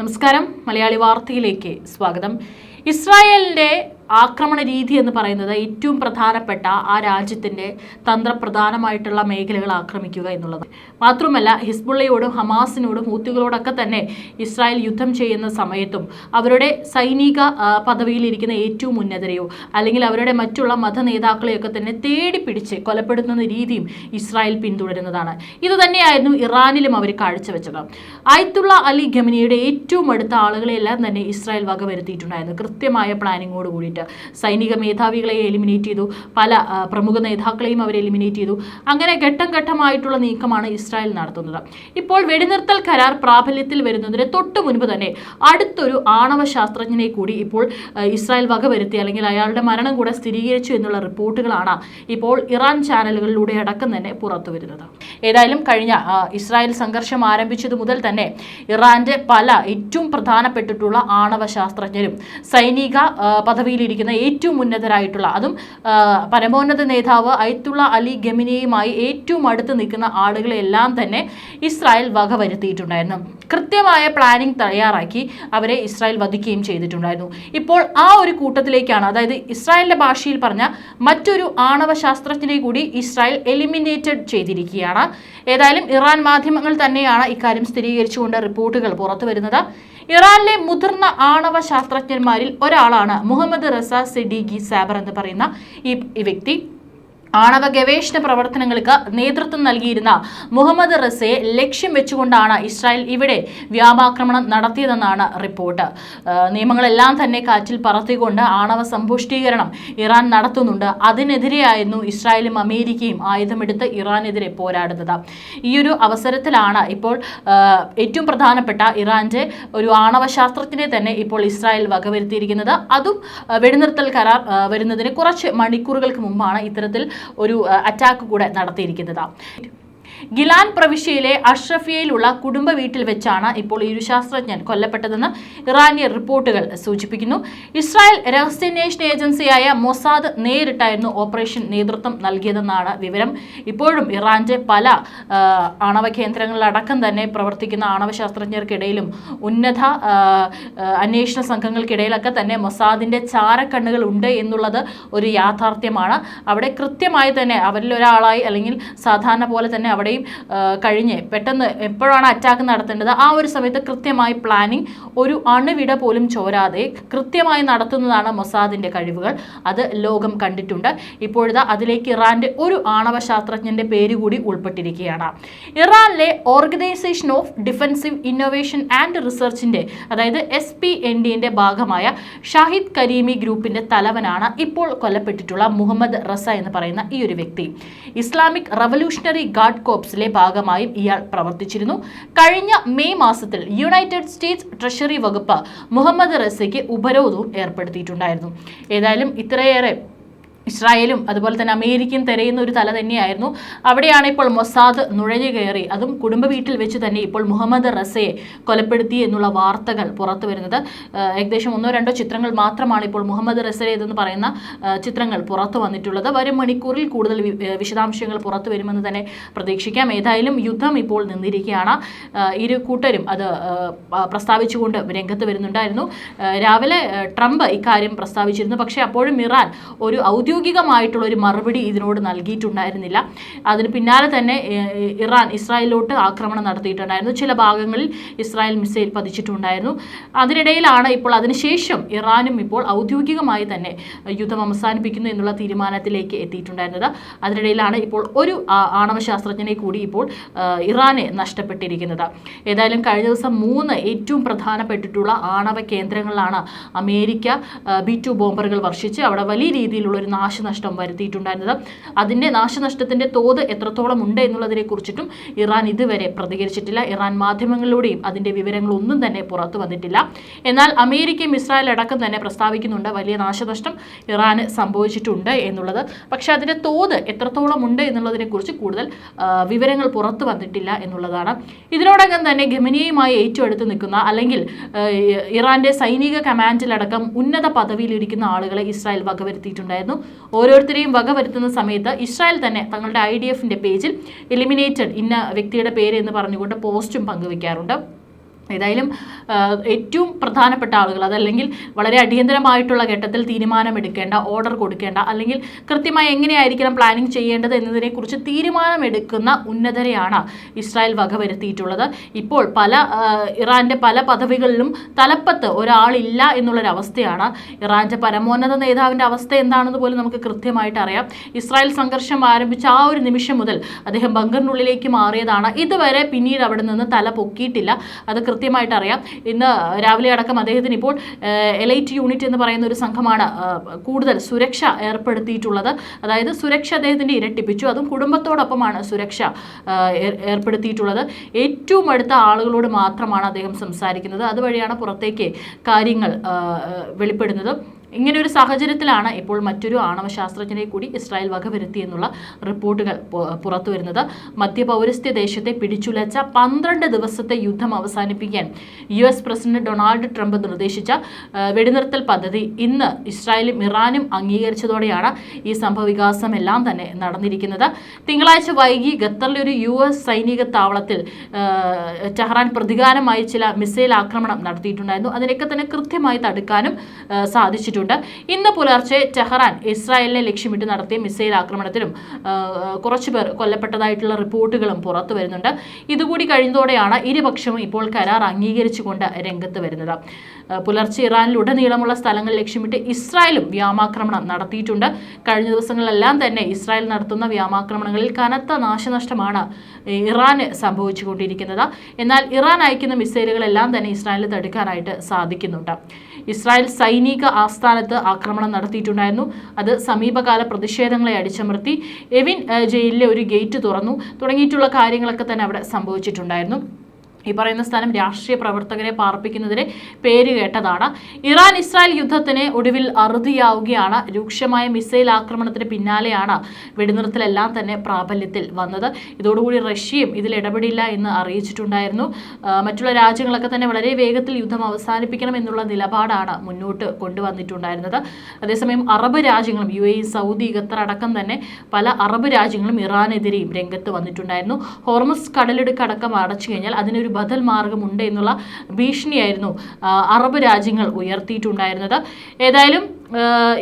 നമസ്കാരം. മലയാളി വാർത്തയിലേക്ക് സ്വാഗതം. ഇസ്രായേലിന്റെ ആക്രമണ രീതി എന്ന് പറയുന്നത് ഏറ്റവും പ്രധാനപ്പെട്ട ആ രാജ്യത്തിന്റെ തന്ത്രപ്രധാനമായിട്ടുള്ള മേഖലകൾ ആക്രമിക്കുക എന്നുള്ളത്. മാത്രമല്ല ഹിസ്ബുള്ളയോടും ഹമാസിനോടും ഹൂത്തികളോടൊക്കെ തന്നെ ഇസ്രായേൽ യുദ്ധം ചെയ്യുന്ന സമയത്തും അവരുടെ സൈനിക പദവിയിലിരിക്കുന്ന ഏറ്റവും ഉന്നതരെയോ അല്ലെങ്കിൽ അവരുടെ മറ്റുള്ള മത നേതാക്കളെയൊക്കെ തന്നെ തേടി പിടിച്ച് കൊലപ്പെടുത്തുന്ന രീതിയും ഇസ്രായേൽ പിന്തുടരുന്നതാണ്. ഇത് തന്നെയായിരുന്നു ഇറാനിലും അവർ കാഴ്ചവെച്ചത്. ആയത്തുള്ള അലി ഗമിനിയുടെ ഏറ്റവും അടുത്ത ആളുകളെല്ലാം തന്നെ ഇസ്രായേൽ വകവരുത്തിയിട്ടുണ്ടായിരുന്നു. കൃത്യമായ പ്ലാനിങ്ങോട് കൂടിയിട്ട്. സൈനിക മേധാവികളെ എലിമിനേറ്റ് ചെയ്തു. പല പ്രമുഖ നേതാക്കളെയും അവർ എലിമിനേറ്റ് ചെയ്തു. അങ്ങനെ ഘട്ടം ഘട്ടമായിട്ടുള്ള നീക്കമാണ് ഇസ്രായേൽ നടത്തുന്നത്. ഇപ്പോൾ വെടിനിർത്തൽ കരാർ പ്രാബല്യത്തിൽ വരുന്നതിന് തൊട്ട് മുൻപ് തന്നെ അടുത്തൊരു ആണവ ശാസ്ത്രജ്ഞനെ കൂടി ഇപ്പോൾ ഇസ്രായേൽ വകവരുത്തി അല്ലെങ്കിൽ അയാളുടെ മരണം കൂടെ സ്ഥിരീകരിച്ചു എന്നുള്ള റിപ്പോർട്ടുകളാണ് ഇപ്പോൾ ഇറാൻ ചാനലുകളിലൂടെ അടക്കം തന്നെ പുറത്തു വരുന്നത്. ഏതായാലും കഴിഞ്ഞ ഇസ്രായേൽ സംഘർഷം ആരംഭിച്ചത് മുതൽ തന്നെ ഇറാന്റെ പല ഏറ്റവും പ്രധാനപ്പെട്ടിട്ടുള്ള ആണവ ശാസ്ത്രജ്ഞരും സൈനിക ആ, പദവിയിലിരിക്കുന്ന ഏറ്റവും ഉന്നതരായിട്ടുള്ള അതും പരമോന്നത നേതാവ് അയത്തുള്ള അലി ഗമിനിയുമായി ഏറ്റവും അടുത്ത് നിൽക്കുന്ന ആളുകളെല്ലാം തന്നെ ഇസ്രായേൽ വകവരുത്തിയിട്ടുണ്ടായിരുന്നു കൃത്യമായ പ്ലാനിംഗ് തയ്യാറാക്കി അവരെ ഇസ്രായേൽ വധിക്കുകയും ചെയ്തിട്ടുണ്ടായിരുന്നു. ഇപ്പോൾ ആ ഒരു കൂട്ടത്തിലേക്കാണ് അതായത് ഇസ്രായേലിന്റെ ഭാഷയിൽ പറഞ്ഞ മറ്റൊരു ആണവ ശാസ്ത്രജ്ഞനെ കൂടി ഇസ്രായേൽ എലിമിനേറ്റഡ് ചെയ്തിരിക്കുകയാണ്. ഏതായാലും ഇറാൻ മാധ്യമങ്ങൾ തന്നെയാണ് ഇക്കാര്യം സ്ഥിരീകരിച്ചുകൊണ്ട് റിപ്പോർട്ടുകൾ പുറത്തു വരുന്നത് ഇറാനിലെ മുതിർന്ന ആണവ ശാസ്ത്രജ്ഞന്മാരിൽ ഒരാളാണ് മുഹമ്മദ് റസ സിഡിഗി സാബർ എന്ന് പറയുന്ന ഈ വ്യക്തി. ആണവ ഗവേഷണ പ്രവർത്തനങ്ങൾക്ക് നേതൃത്വം നൽകിയിരുന്ന മുഹമ്മദ് റസയെ ലക്ഷ്യം വെച്ചുകൊണ്ടാണ് ഇസ്രായേൽ ഇവിടെ വ്യാപാക്രമണം നടത്തിയതെന്നാണ് റിപ്പോർട്ട്. നിയമങ്ങളെല്ലാം തന്നെ കാറ്റിൽ പറത്തിക്കൊണ്ട് ആണവ സമ്പുഷ്ടീകരണം ഇറാൻ നടത്തുന്നുണ്ട്. അതിനെതിരെയായിരുന്നു ഇസ്രായേലും അമേരിക്കയും ആയുധമെടുത്ത് ഇറാനെതിരെ പോരാടുന്നത്. ഈയൊരു അവസരത്തിലാണ് ഇപ്പോൾ ഏറ്റവും പ്രധാനപ്പെട്ട ഇറാന്റെ ഒരു ആണവ തന്നെ ഇപ്പോൾ ഇസ്രായേൽ വകവരുത്തിയിരിക്കുന്നത്. അതും വെടിനിർത്തൽ കരാർ വരുന്നതിന് കുറച്ച് മണിക്കൂറുകൾക്ക് മുമ്പാണ് ഇത്തരത്തിൽ ഒരു അറ്റാക്ക് കൂടെ നടത്തിയിരിക്കുന്നത്. ഗിലാൻ പ്രവിശ്യയിലെ അഷ്റഫിയയിലുള്ള കുടുംബ വീട്ടിൽ വെച്ചാണ് ഇപ്പോൾ ഈ ഒരു ശാസ്ത്രജ്ഞൻ കൊല്ലപ്പെട്ടതെന്ന് ഇറാനിയൻ റിപ്പോർട്ടുകൾ സൂചിപ്പിക്കുന്നു. ഇസ്രായേൽ രഹസ്യാന്വേഷണ ഏജൻസിയായ മൊസാദ് നേരിട്ടായിരുന്നു ഓപ്പറേഷൻ നേതൃത്വം നൽകിയതെന്നാണ് വിവരം. ഇപ്പോഴും ഇറാന്റെ പല ആണവ കേന്ദ്രങ്ങളിലടക്കം തന്നെ പ്രവർത്തിക്കുന്ന ആണവ ശാസ്ത്രജ്ഞർക്കിടയിലും ഉന്നത അന്വേഷണ സംഘങ്ങൾക്കിടയിലൊക്കെ തന്നെ മൊസാദിന്റെ ചാരക്കണ്ണുകൾ ഉണ്ട് എന്നുള്ളത് ഒരു യാഥാർത്ഥ്യമാണ്. അവിടെ കൃത്യമായി തന്നെ അവരിൽ ഒരാളായി അല്ലെങ്കിൽ സാധാരണ പോലെ തന്നെ അവിടെയും കഴിഞ്ഞ്. പെട്ടെന്ന് എപ്പോഴാണ് അറ്റാക്ക് നടത്തേണ്ടത്? ആ ഒരു സമയത്ത് കൃത്യമായി പ്ലാനിങ് ഒരു അണുവിട പോലും ചോരാതെ കൃത്യമായി നടത്തുന്നതാണ് മൊസാദിന്റെ കഴിവുകൾ. അത് ലോകം കണ്ടിട്ടുണ്ട്. ഇപ്പോഴത്തെ അതിലേക്ക് ഇറാന്റെ ഒരു ആണവ ശാസ്ത്രജ്ഞന്റെ പേര് കൂടി ഉൾപ്പെട്ടിരിക്കുകയാണ്. ഇറാനിലെ organisation of defensive innovation and റിസർച്ചിന്റെ അതായത് എസ് പി എൻ ഡിന്റെ ഭാഗമായ ഷാഹിദ് കരീമി ഗ്രൂപ്പിന്റെ തലവനാണ് ഇപ്പോൾ കൊല്ലപ്പെട്ടിട്ടുള്ള മുഹമ്മദ് റസ എന്ന് പറയുന്ന ഈ ഒരു വ്യക്തി. ഇസ്ലാമിക് റവല്യൂഷണറി ഗാർഡ് കോപ്സിലെ ഭാഗമായും ഇയാൾ പ്രവർത്തിച്ചിരുന്നു. കഴിഞ്ഞ മെയ് മാസത്തിൽ യുണൈറ്റഡ് സ്റ്റേറ്റ്സ് ട്രഷറി വകുപ്പ് മുഹമ്മദ് റസയ്ക്ക് ഉപരോധവും ഏർപ്പെടുത്തിയിട്ടുണ്ടായിരുന്നു. ഏതായാലും ഇത്രയേറെ ഇസ്രായേലും അതുപോലെ തന്നെ അമേരിക്കയും തിരയുന്ന ഒരു തല തന്നെയായിരുന്നു. അവിടെയാണ് ഇപ്പോൾ മൊസാദ് നുഴഞ്ഞു കയറി. അതും കുടുംബ വീട്ടിൽ വെച്ച് തന്നെ ഇപ്പോൾ മുഹമ്മദ് റസയെ കൊലപ്പെടുത്തി എന്നുള്ള വാർത്തകൾ പുറത്തു വരുന്നത്. ഏകദേശം ഒന്നോ രണ്ടോ ചിത്രങ്ങൾ മാത്രമാണ് ഇപ്പോൾ മുഹമ്മദ് റസയുടേതെന്ന് പറയുന്ന ചിത്രങ്ങൾ പുറത്തു വന്നിട്ടുള്ളത്. വരും മണിക്കൂറിൽ കൂടുതൽ വിശദാംശങ്ങൾ പുറത്തു വരുമെന്ന് തന്നെ പ്രതീക്ഷിക്കാം. ഏതായാലും യുദ്ധം ഇപ്പോൾ നിന്നിരിക്കുകയാണ്. ഇരു കൂട്ടരും അത് പ്രസ്താവിച്ചുകൊണ്ട് രംഗത്ത് വരുന്നുണ്ടായിരുന്നു. രാവിലെ ട്രംപ് ഇക്കാര്യം പ്രസ്താവിച്ചിരുന്നു. പക്ഷേ അപ്പോഴും ഇറാൻ ഒരു ഔദ്യോഗികമായിട്ടുള്ള ഒരു മറുപടി ഇതിനോട് നൽകിയിട്ടുണ്ടായിരുന്നില്ല. അതിന് പിന്നാലെ തന്നെ ഇറാൻ ഇസ്രായേലിലോട്ട് ആക്രമണം നടത്തിയിട്ടുണ്ടായിരുന്നു. ചില ഭാഗങ്ങളിൽ ഇസ്രായേൽ മിസൈൽ പതിച്ചിട്ടുണ്ടായിരുന്നു. അതിനിടയിലാണ് ഇപ്പോൾ അതിനുശേഷം ഇറാനും ഇപ്പോൾ ഔദ്യോഗികമായി തന്നെ യുദ്ധം അവസാനിപ്പിക്കുന്നു എന്നുള്ള തീരുമാനത്തിലേക്ക് എത്തിയിട്ടുണ്ടായിരുന്നത്. അതിനിടയിലാണ് ഇപ്പോൾ ഒരു ആണവ ശാസ്ത്രജ്ഞനെ കൂടി ഇപ്പോൾ ഇറാനെ നഷ്ടപ്പെട്ടിരിക്കുന്നത്. ഏതായാലും കഴിഞ്ഞ ദിവസം മൂന്ന് ഏറ്റവും പ്രധാനപ്പെട്ടിട്ടുള്ള ആണവ കേന്ദ്രങ്ങളിലാണ് അമേരിക്ക ബി ടു ബോംബറുകൾ വർഷിച്ച് അവിടെ വലിയ രീതിയിലുള്ള ഒരു നാശനഷ്ടം വരുത്തിയിട്ടുണ്ടായിരുന്നത്. അതിന്റെ നാശനഷ്ടത്തിന്റെ തോത് എത്രത്തോളം ഉണ്ട് എന്നുള്ളതിനെ കുറിച്ചിട്ടും ഇറാൻ ഇതുവരെ പ്രതികരിച്ചിട്ടില്ല. ഇറാൻ മാധ്യമങ്ങളിലൂടെയും അതിന്റെ വിവരങ്ങളൊന്നും തന്നെ പുറത്തു വന്നിട്ടില്ല. എന്നാൽ അമേരിക്കയും ഇസ്രായേൽ അടക്കം തന്നെ പ്രസ്താവിക്കുന്നുണ്ട് വലിയ നാശനഷ്ടം ഇറാന് സംഭവിച്ചിട്ടുണ്ട് എന്നുള്ളത്. പക്ഷേ അതിന്റെ തോത് എത്രത്തോളം ഉണ്ട് എന്നുള്ളതിനെക്കുറിച്ച് കൂടുതൽ വിവരങ്ങൾ പുറത്തു വന്നിട്ടില്ല എന്നുള്ളതാണ്. ഇതിനോടകം തന്നെ ഗമനീയമായി ഏറ്റെടുത്ത് നിൽക്കുന്ന അല്ലെങ്കിൽ ഇറാന്റെ സൈനിക കമാൻഡിലടക്കം ഉന്നത പദവിയിലിരിക്കുന്ന ആളുകളെ ഇസ്രായേൽ വകവരുത്തിയിട്ടുണ്ടായിരുന്നു. ഓരോരുത്തരെയും വകവരുത്തുന്ന സമയത്ത് ഇസ്രായേൽ തന്നെ തങ്ങളുടെ ഐ ഡി എഫിന്റെ പേജിൽ എലിമിനേറ്റഡ് ഇന്ന വ്യക്തിയുടെ പേര് എന്ന് പറഞ്ഞുകൊണ്ട് പോസ്റ്റും പങ്കുവെക്കാറുണ്ട്. ഏതായാലും ഏറ്റവും പ്രധാനപ്പെട്ട ആളുകൾ അതല്ലെങ്കിൽ വളരെ അടിയന്തരമായിട്ടുള്ള ഘട്ടത്തിൽ തീരുമാനമെടുക്കേണ്ട ഓർഡർ കൊടുക്കേണ്ട അല്ലെങ്കിൽ കൃത്യമായി എങ്ങനെയായിരിക്കണം പ്ലാനിങ് ചെയ്യേണ്ടത് എന്നതിനെക്കുറിച്ച് തീരുമാനമെടുക്കുന്ന ഉന്നതരെയാണ് ഇസ്രായേൽ വകവരുത്തിയിട്ടുള്ളത് ഇപ്പോൾ പല ഇറാന്റെ പല പദവികളിലും തലപ്പത്ത് ഒരാളില്ല എന്നുള്ളൊരവസ്ഥയാണ്. ഇറാന്റെ പരമോന്നത നേതാവിന്റെ അവസ്ഥ എന്താണെന്ന് പോലും നമുക്ക് കൃത്യമായിട്ട് അറിയാം. ഇസ്രായേൽ സംഘർഷം ആരംഭിച്ച ആ ഒരു നിമിഷം മുതൽ അദ്ദേഹം ബങ്കറിനുള്ളിലേക്ക് മാറിയതാണ്. ഇതുവരെ പിന്നീട് അവിടെ നിന്ന് തല പൊക്കിയിട്ടില്ല. അത് കൃത്യമായിട്ട് അറിയാം. ഇന്ന് രാവിലെ അടക്കം അദ്ദേഹത്തിന് ഇപ്പോൾ എലൈറ്റ് യൂണിറ്റ് എന്ന് പറയുന്ന ഒരു സംഘമാണ് കൂടുതൽ സുരക്ഷ ഏർപ്പെടുത്തിയിട്ടുള്ളത്. അതായത് സുരക്ഷ അദ്ദേഹത്തിന്റെ ഇരട്ടിപ്പിച്ചു. അതും കുടുംബത്തോടൊപ്പമാണ് സുരക്ഷ ഏർപ്പെടുത്തിയിട്ടുള്ളത്. ഏറ്റവും അടുത്ത ആളുകളോട് മാത്രമാണ് അദ്ദേഹം സംസാരിക്കുന്നത്. അതുവഴിയാണ് പുറത്തേക്ക് കാര്യങ്ങൾ വെളിപ്പെടുന്നത്. ഇങ്ങനെ ഒരു സാഹചര്യത്തിലാണ് ഇപ്പോൾ മറ്റൊരു ആണവ ശാസ്ത്രജ്ഞനെ കൂടി ഇസ്രായേൽ വകവരുത്തിയെന്നുള്ള റിപ്പോർട്ടുകൾ പുറത്തു വരുന്നത്. മധ്യപൗരസ്ത്യ ദേശത്തെ പിടിച്ചുലച്ച പന്ത്രണ്ട് ദിവസത്തെ യുദ്ധം അവസാനിപ്പിക്കാൻ U S president Donald Trump നിർദ്ദേശിച്ച വെടിനിർത്തൽ പദ്ധതി ഇന്ന് ഇസ്രായേലും ഇറാനും അംഗീകരിച്ചതോടെയാണ് ഈ സംഭവവികാസം എല്ലാം തന്നെ നടന്നിരിക്കുന്നത്. തിങ്കളാഴ്ച വൈകി ഖത്തറിലെ ഒരു യു എസ് സൈനിക താവളത്തിൽ ടെഹ്റാൻ പ്രതികാരമായി ചില മിസൈൽ ആക്രമണം നടത്തിയിട്ടുണ്ടായിരുന്നു. അതിനൊക്കെ തന്നെ കൃത്യമായി തടുക്കാനും ആ, സാധിച്ചിട്ടുണ്ട് ഇന്ന് പുലർച്ചെ ടെഹ്റാൻ ഇസ്രായേലിനെ ലക്ഷ്യമിട്ട് നടത്തിയ മിസൈൽ ആക്രമണത്തിലും കുറച്ചുപേർ കുറച്ചു പേർ കൊല്ലപ്പെട്ടതായിട്ടുള്ള റിപ്പോർട്ടുകളും പുറത്തു വരുന്നുണ്ട്. ഇതുകൂടി കഴിഞ്ഞതോടെയാണ് ഇരുപക്ഷവും ഇപ്പോൾ കരാർ അംഗീകരിച്ചുകൊണ്ട് രംഗത്ത് വരുന്നത്. പുലർച്ചെ ഇറാനിലുടനീളമുള്ള സ്ഥലങ്ങൾ ലക്ഷ്യമിട്ട് ഇസ്രായേലും വ്യോമാക്രമണം നടത്തിയിട്ടുണ്ട്. കഴിഞ്ഞ ദിവസങ്ങളിലെല്ലാം തന്നെ ഇസ്രായേൽ നടത്തുന്ന വ്യോമാക്രമണങ്ങളിൽ കനത്ത നാശനഷ്ടമാണ് ഇറാന് സംഭവിച്ചുകൊണ്ടിരിക്കുന്നത്. എന്നാൽ ഇറാൻ അയക്കുന്ന മിസൈലുകളെല്ലാം തന്നെ ഇസ്രായേലിൽ തടുക്കാനായിട്ട് സാധിക്കുന്നുണ്ട്. ഇസ്രായേൽ സൈനിക ആസ്ഥാനത്ത് ആക്രമണം നടത്തിയിട്ടുണ്ടായിരുന്നു. അത് സമീപകാല പ്രതിഷേധങ്ങളെ അടിച്ചമർത്തി. എവിൻ ജയിലിലെ ഒരു ഗേറ്റ് തുറന്നു. തുടങ്ങിയിട്ടുള്ള കാര്യങ്ങളൊക്കെ തന്നെ അവിടെ സംഭവിച്ചിട്ടുണ്ടായിരുന്നു. ഈ പറയുന്ന സ്ഥലം രാഷ്ട്രീയ പ്രവർത്തകരെ പാർപ്പിക്കുന്നതിന് പേര് കേട്ടതാണ്. ഇറാൻ ഇസ്രായേൽ യുദ്ധത്തിന് ഒടുവിൽ അറുതിയാവുകയാണ്. രൂക്ഷമായ മിസൈൽ ആക്രമണത്തിന് പിന്നാലെയാണ് വെടിനിർത്തലെല്ലാം തന്നെ പ്രാബല്യത്തിൽ വന്നത്. ഇതോടുകൂടി റഷ്യയും ഇതിൽ ഇടപെടില്ല എന്ന് അറിയിച്ചിട്ടുണ്ടായിരുന്നു. മറ്റുള്ള രാജ്യങ്ങളൊക്കെ തന്നെ വളരെ വേഗത്തിൽ യുദ്ധം അവസാനിപ്പിക്കണം എന്നുള്ള നിലപാടാണ് മുന്നോട്ട് കൊണ്ടുവന്നിട്ടുണ്ടായിരുന്നത്. അതേസമയം അറബ് രാജ്യങ്ങളും യു എ സൗദി ഖത്തർ അടക്കം തന്നെ പല അറബ് രാജ്യങ്ങളും ഇറാനെതിരെയും രംഗത്ത് വന്നിട്ടുണ്ടായിരുന്നു. ഹോർമസ് കടലിടുക്ക് അടക്കം അടച്ചു കഴിഞ്ഞാൽ അതിനൊരു ബദൽ മാർഗമുണ്ട് എന്നുള്ള ഭീഷണിയായിരുന്നു അറബ് രാജ്യങ്ങൾ ഉയർത്തിയിട്ടുണ്ടായിരുന്നത്. ഏതായാലും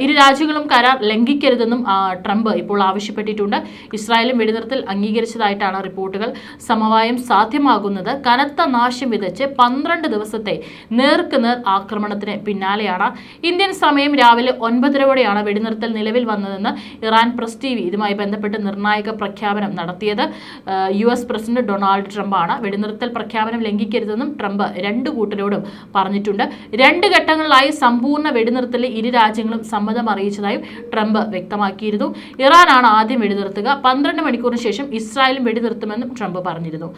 ഇരു രാജ്യങ്ങളും കരാർ ലംഘിക്കരുതെന്നും ട്രംപ് ഇപ്പോൾ ആവശ്യപ്പെട്ടിട്ടുണ്ട്. ഇസ്രായേലും വെടിനിർത്തൽ അംഗീകരിച്ചതായിട്ടാണ് റിപ്പോർട്ടുകൾ. സമവായം സാധ്യമാകുന്നത് കനത്ത നാശം വിതച്ച് പന്ത്രണ്ട് ദിവസത്തെ നേർക്ക് നേർ ആക്രമണത്തിന് പിന്നാലെയാണ്. ഇന്ത്യൻ സമയം രാവിലെ ഒൻപതരയോടെയാണ് വെടിനിർത്തൽ നിലവിൽ വന്നതെന്ന് ഇറാൻ പ്രസ് ടി വി ഇതുമായി ബന്ധപ്പെട്ട് നിർണായക പ്രഖ്യാപനം നടത്തിയത്. യു എസ് പ്രസിഡന്റ് ഡൊണാൾഡ് ട്രംപാണ് വെടിനിർത്തൽ പ്രഖ്യാപനം ലംഘിക്കരുതെന്നും ട്രംപ് രണ്ട് കൂട്ടരോടും പറഞ്ഞിട്ടുണ്ട്. രണ്ട് ഘട്ടങ്ങളിലായി സമ്പൂർണ വെടിനിർത്തലിൽ ഇരു രാജ്യങ്ങളും സമ്മതം അറിയിച്ചതായും ട്രംപ് വ്യക്തമാക്കിയിരുന്നു. ഇറാനാണ് ആദ്യം വെടിനിർത്തുക. പന്ത്രണ്ട് മണിക്കൂറിന് ശേഷം ഇസ്രായേലും വെടിനിർത്തുമെന്നും ട്രംപ് പറഞ്ഞിരുന്നു.